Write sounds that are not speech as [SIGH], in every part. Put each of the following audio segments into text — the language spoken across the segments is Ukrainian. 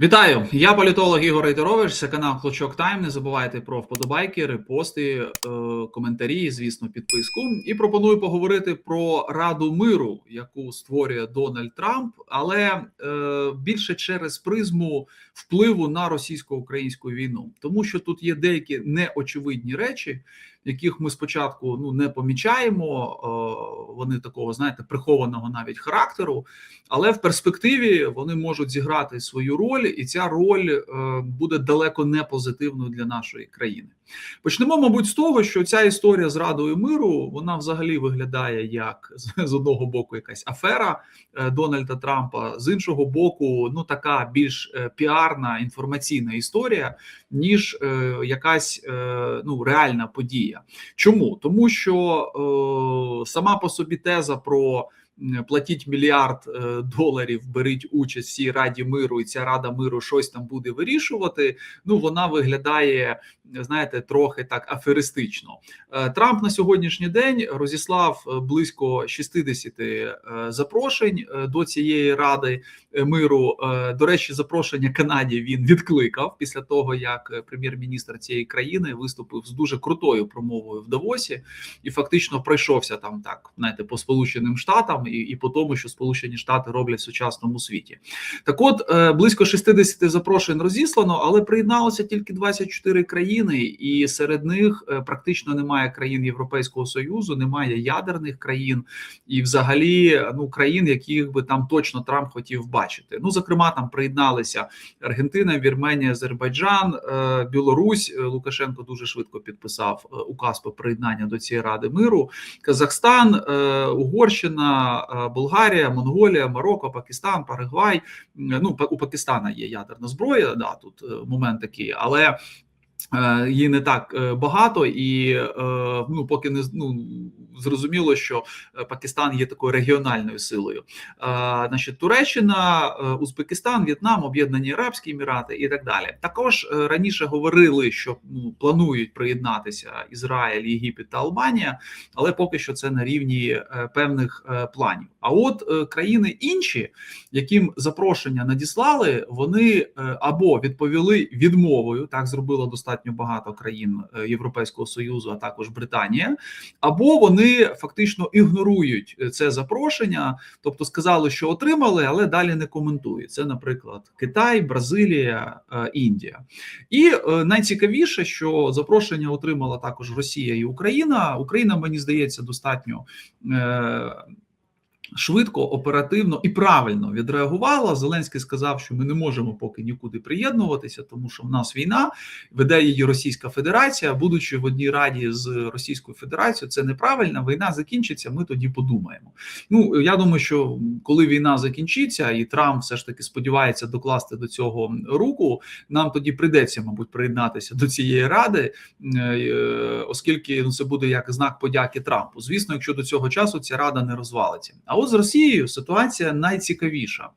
Вітаю, я політолог Ігор Рейтерович, це канал Клочок Тайм. Не забувайте про вподобайки, репости, е, коментарі, звісно, підписку. І пропоную поговорити про Раду миру, яку створює Дональд Трамп, але е, більше через призму впливу на російсько-українську війну, тому що тут є деякі неочевидні речі, яких ми спочатку ну не помічаємо. Е, вони такого знаєте прихованого навіть характеру, але в перспективі вони можуть зіграти свою роль, і ця роль е, буде далеко не позитивною для нашої країни. Почнемо, мабуть, з того, що ця історія з радою миру вона взагалі виглядає як [LAUGHS] з одного боку якась афера е, Дональда Трампа, з іншого боку, ну така більш піарна інформаційна історія, ніж якась ну реальна подія. Чому? Тому, що е, сама по собі теза про платіть мільярд е, доларів, беріть участь в цій раді миру, і ця рада миру щось там буде вирішувати. Ну вона виглядає, знаєте, трохи так аферистично. Е, Трамп на сьогоднішній день розіслав е, близько 60 запрошень до цієї ради миру. До речі, запрошення Канаді він відкликав після того, як прем'єр-міністр цієї країни виступив з дуже крутою промовою в Давосі і фактично пройшовся там так, знаєте, по Сполученим Штатам і і по тому, що Сполучені Штати роблять в сучасному світі. Так, от е, близько 60 запрошень розіслано, але приєдналося тільки 24 країни, і серед них е, практично немає країн Європейського союзу, немає ядерних країн і, взагалі, ну країн, яких би там точно Трамп хотів бачити. Ну, зокрема, там приєдналися Аргентина, Вірменія, Азербайджан, е, Білорусь. Лукашенко дуже швидко підписав указ про приєднання до цієї ради миру. Казахстан, Угорщина. Болгарія, Монголія, Марокко, Пакистан, Парагвай. Ну у Пакистана є ядерна зброя. Да, тут е, момент такий, але Е, її не так е, багато, і е, ну поки не ну, зрозуміло, що Пакистан є такою регіональною силою. Значить, Туреччина, Узбекистан, В'єтнам, Об'єднані Арабські Емірати і так далі. Також раніше говорили, що ну, планують приєднатися Ізраїль, Єгипет та Албанія, але поки що це на рівні певних планів. А от країни інші, яким запрошення надіслали, вони або відповіли відмовою, так зробило достатньо багато країн е, Європейського союзу, а також Британія, або вони фактично ігнорують е, це запрошення, тобто сказали, що отримали, але далі не коментують. Це, наприклад, Китай, Бразилія, е, Індія. І найцікавіше, що запрошення отримала також Росія і Україна. Україна, мені здається, достатньо швидко, оперативно і правильно відреагувала. Зеленський сказав, що ми не можемо поки нікуди приєднуватися, тому що в нас війна веде її Російська Федерація. Будучи в одній раді з Російською Федерацією, це неправильно. Війна закінчиться. Ми тоді подумаємо. Ну я думаю, що коли війна закінчиться, і Трамп все ж таки сподівається докласти до цього руку. Нам тоді прийдеться, мабуть, приєднатися до цієї ради, е, оскільки ну це буде як знак подяки Трампу. Звісно, якщо до цього часу ця рада не розвалиться. А от з Росією ситуація найцікавіша.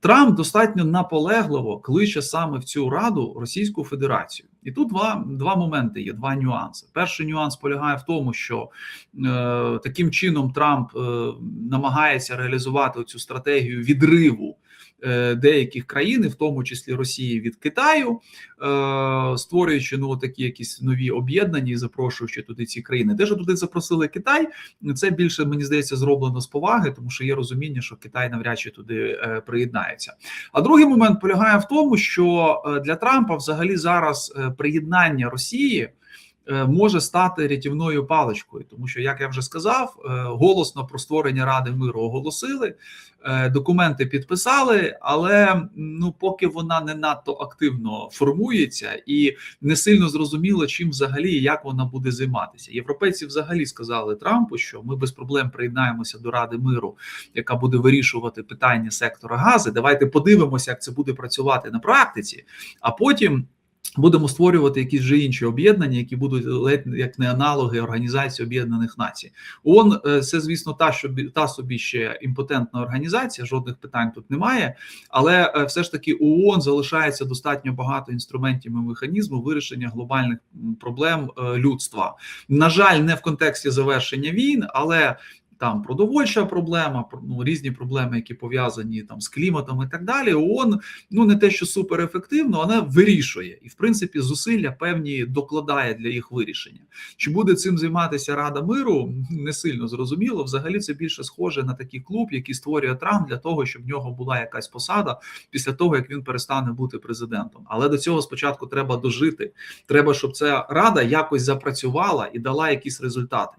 Трамп достатньо наполегливо кличе саме в цю раду Російську Федерацію, і тут два два моменти є, два нюанси. Перший нюанс полягає в тому, що е, таким чином Трамп е, намагається реалізувати цю стратегію відриву деяких країн, в тому числі Росії від Китаю, е, створюючи ну такі якісь нові об'єднання і запрошуючи туди ці країни. Те, що туди запросили Китай, це більше мені здається зроблено з поваги, тому що є розуміння, що Китай навряд чи туди е, приєднається. А другий момент полягає в тому, що для Трампа взагалі зараз приєднання Росії. Е, може стати рятівною паличкою, тому що, як я вже сказав, е, голосно про створення ради миру оголосили, е, документи підписали, але ну поки вона не надто активно формується і не сильно зрозуміло, чим взагалі як вона буде займатися. Європейці взагалі сказали Трампу, що ми без проблем приєднаємося до Ради миру, яка буде вирішувати питання сектора гази. Давайте подивимося, як це буде працювати на практиці, а потім. Будемо створювати якісь вже інші об'єднання, які будуть ледь як не аналоги Організації Об'єднаних Націй. ООН е, це, звісно, та що та собі ще імпотентна організація. Жодних питань тут немає, але е, все ж таки ООН залишається достатньо багато інструментів і механізму вирішення глобальних проблем е, людства. На жаль, не в контексті завершення війн, але там продовольча проблема, про- ну, різні проблеми, які пов'язані там з кліматом і так далі. ООН ну не те, що суперефективно, вона вирішує і, в принципі, зусилля певні докладає для їх вирішення. Чи буде цим займатися Рада миру? Не сильно зрозуміло. Взагалі, це більше схоже на такий клуб, який створює Трамп для того, щоб в нього була якась посада після того, як він перестане бути президентом. Але до цього спочатку треба дожити. Треба, щоб ця рада якось запрацювала і дала якісь результати.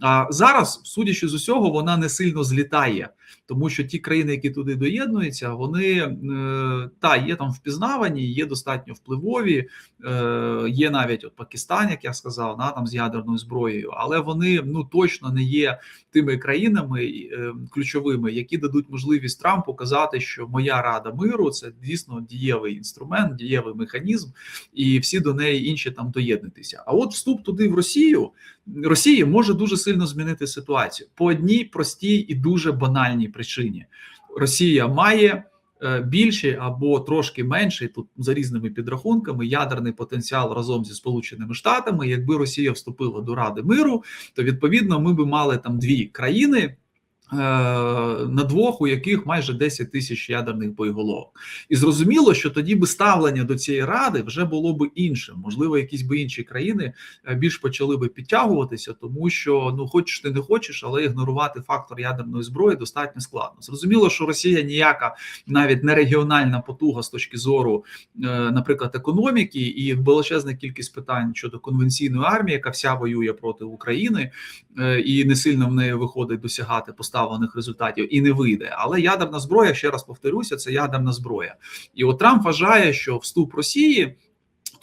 А зараз, судячи з усього, вона не сильно злітає, тому що ті країни, які туди доєднуються, вони е, та є там впізнавані, є достатньо впливові. Е, є навіть от Пакистан, як я сказав, на там з ядерною зброєю, але вони ну точно не є тими країнами е, ключовими, які дадуть можливість Трампу казати, що моя рада миру це дійсно дієвий інструмент, дієвий механізм, і всі до неї інші там доєднатися. А от вступ туди в Росію Росії може дуже сильно змінити ситуацію по одній простій і дуже банальній причині. Росія має більше або трошки менший тут за різними підрахунками ядерний потенціал разом зі Сполученими Штатами. Якби Росія вступила до Ради миру, то відповідно ми би мали там дві країни. Е, На двох, у яких майже 10 тисяч ядерних боєголовок, і зрозуміло, що тоді би ставлення до цієї ради вже було б іншим. Можливо, якісь би інші країни е, більш почали би підтягуватися, тому що ну хочеш ти не хочеш, але ігнорувати фактор ядерної зброї достатньо складно. Зрозуміло, що Росія ніяка навіть не регіональна потуга з точки зору, е, наприклад, економіки, і величезна кількість питань щодо конвенційної армії, яка вся воює проти України, і не сильно в неї виходить досягати поставлених результатів, і не вийде. Але ядерна зброя, ще раз повторюся, це ядерна зброя. І от Трамп вважає, що вступ Росії.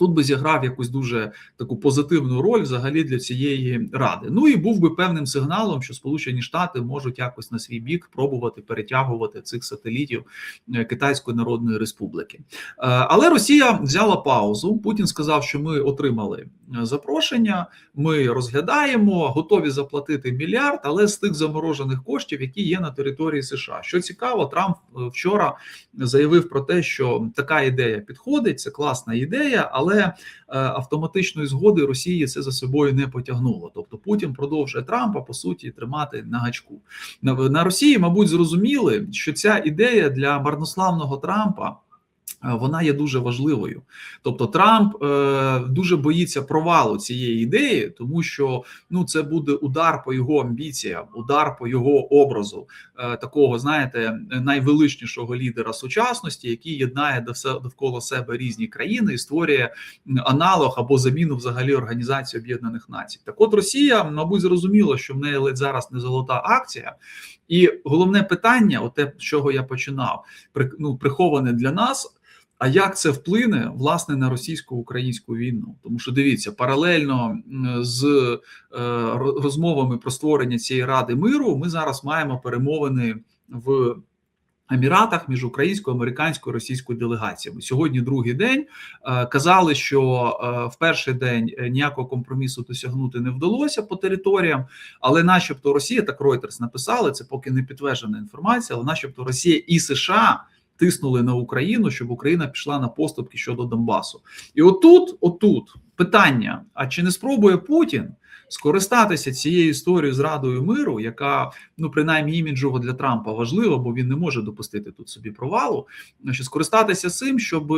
Тут би зіграв якусь дуже таку позитивну роль взагалі для цієї ради. Ну і був би певним сигналом, що Сполучені Штати можуть якось на свій бік пробувати перетягувати цих сателітів е, Китайської Народної Республіки. Е, Але Росія взяла паузу. Путін сказав, що ми отримали е, запрошення, ми розглядаємо, готові заплатити мільярд, але з тих заморожених коштів, які є на території США. Що цікаво, Трамп вчора заявив про те, що така ідея підходить, це класна ідея, але е, автоматичної згоди Росії це за собою не потягнуло. Тобто Путін продовжує Трампа по суті тримати на гачку. На Росії, мабуть, зрозуміли, що ця ідея для марнославного Трампа. Е, Вона є дуже важливою, тобто Трамп е, дуже боїться провалу цієї ідеї, тому що ну це буде удар по його амбіціям, удар по його образу, е, такого знаєте, найвеличнішого лідера сучасності, який єднає довкола себе різні країни і створює аналог або заміну взагалі Організації Об'єднаних Націй. Так, от Росія, мабуть, зрозуміла, що в неї ледь зараз не золота акція, і головне питання, оте з чого я починав, ну, приховане для нас. А як це вплине власне на російсько-українську війну? Тому що дивіться, паралельно з е, розмовами про створення цієї ради миру, ми зараз маємо перемовини в Еміратах між українською, американською російською делегаціями. Сьогодні другий день Е, казали, що е, в перший день е, ніякого компромісу досягнути не вдалося по територіям, але, начебто, Росія так Reuters написали, це поки не підтверджена інформація, але начебто Росія і США тиснули на Україну, щоб Україна пішла на поступки щодо Донбасу. І отут, отут питання: а чи не спробує Путін скористатися цією історією з Радою миру, яка ну принаймні іміджово для Трампа важлива, бо він не може допустити тут собі провалу. Значить, скористатися цим, щоб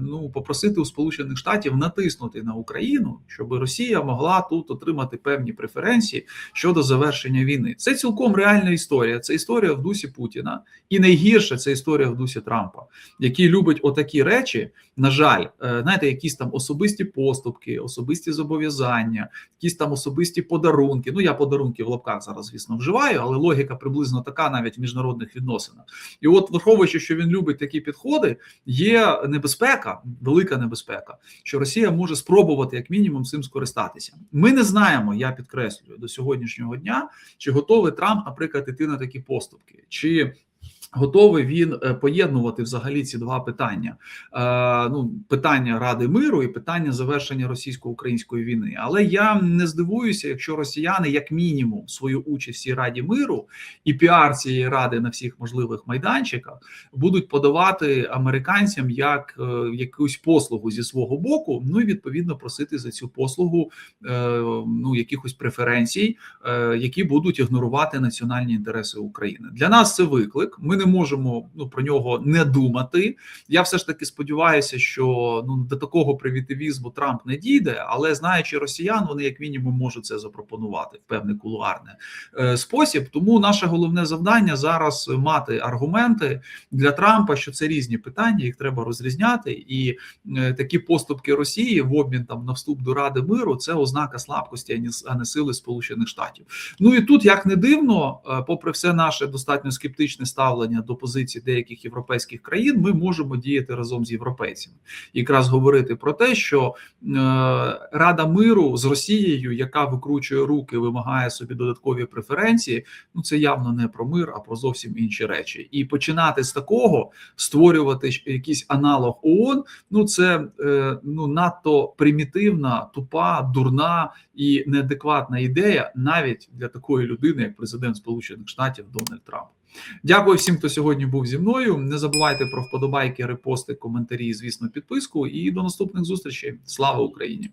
ну попросити у Сполучених Штатів натиснути на Україну, щоб Росія могла тут отримати певні преференції щодо завершення війни. Це цілком реальна історія. Це історія в дусі Путіна, і найгірше це історія в дусі Трампа, який любить отакі речі. На жаль, е, знаєте, якісь там особисті поступки, особисті зобов'язання, якісь там особисті подарунки. Ну я подарунки в лапках зараз, звісно, вживаю, але логіка приблизно така навіть в міжнародних відносинах. І от, враховуючи, що він любить такі підходи, є небезпека, велика небезпека, що Росія може спробувати як мінімум цим скористатися. Ми не знаємо, я підкреслюю до сьогоднішнього дня, чи готовий Трамп, наприклад, іти на такі поступки, чи Готовий він е, поєднувати взагалі ці два питання: е, ну питання Ради миру і питання завершення російсько-української війни. Але я не здивуюся, якщо росіяни, як мінімум, свою участь в цій раді миру і піар цієї ради на всіх можливих майданчиках будуть подавати американцям як е, якусь послугу зі свого боку. Ну і відповідно просити за цю послугу ну якихось преференцій, які будуть ігнорувати національні інтереси України. Для нас це виклик. Ми не можемо ну про нього не думати. Я все ж таки сподіваюся, що ну до такого привітивізму Трамп не дійде, але знаючи росіян, вони як мінімум можуть це запропонувати в певний кулуарний е, спосіб. Тому наше головне завдання зараз мати аргументи для Трампа, що це різні питання, їх треба розрізняти, і е, такі поступки Росії в обмін там на вступ до Ради миру це ознака слабкості, а не, сили Сполучених Штатів. Ну і тут як не дивно, е, попри все наше достатньо скептичне ставлення до позиції деяких європейських країн, ми можемо діяти разом з європейцями, якраз говорити про те, що е, Рада миру з Росією, яка викручує руки, вимагає собі додаткові преференції. Ну це явно не про мир, а про зовсім інші речі. І починати з такого створювати якийсь аналог ООН, Ну це е, ну надто примітивна, тупа, дурна і неадекватна ідея, навіть для такої людини, як президент Сполучених Штатів Дональд Трамп. Дякую всім, хто сьогодні був зі мною. Не забувайте про вподобайки, репости, коментарі, звісно, підписку. І до наступних зустрічей. Слава Україні!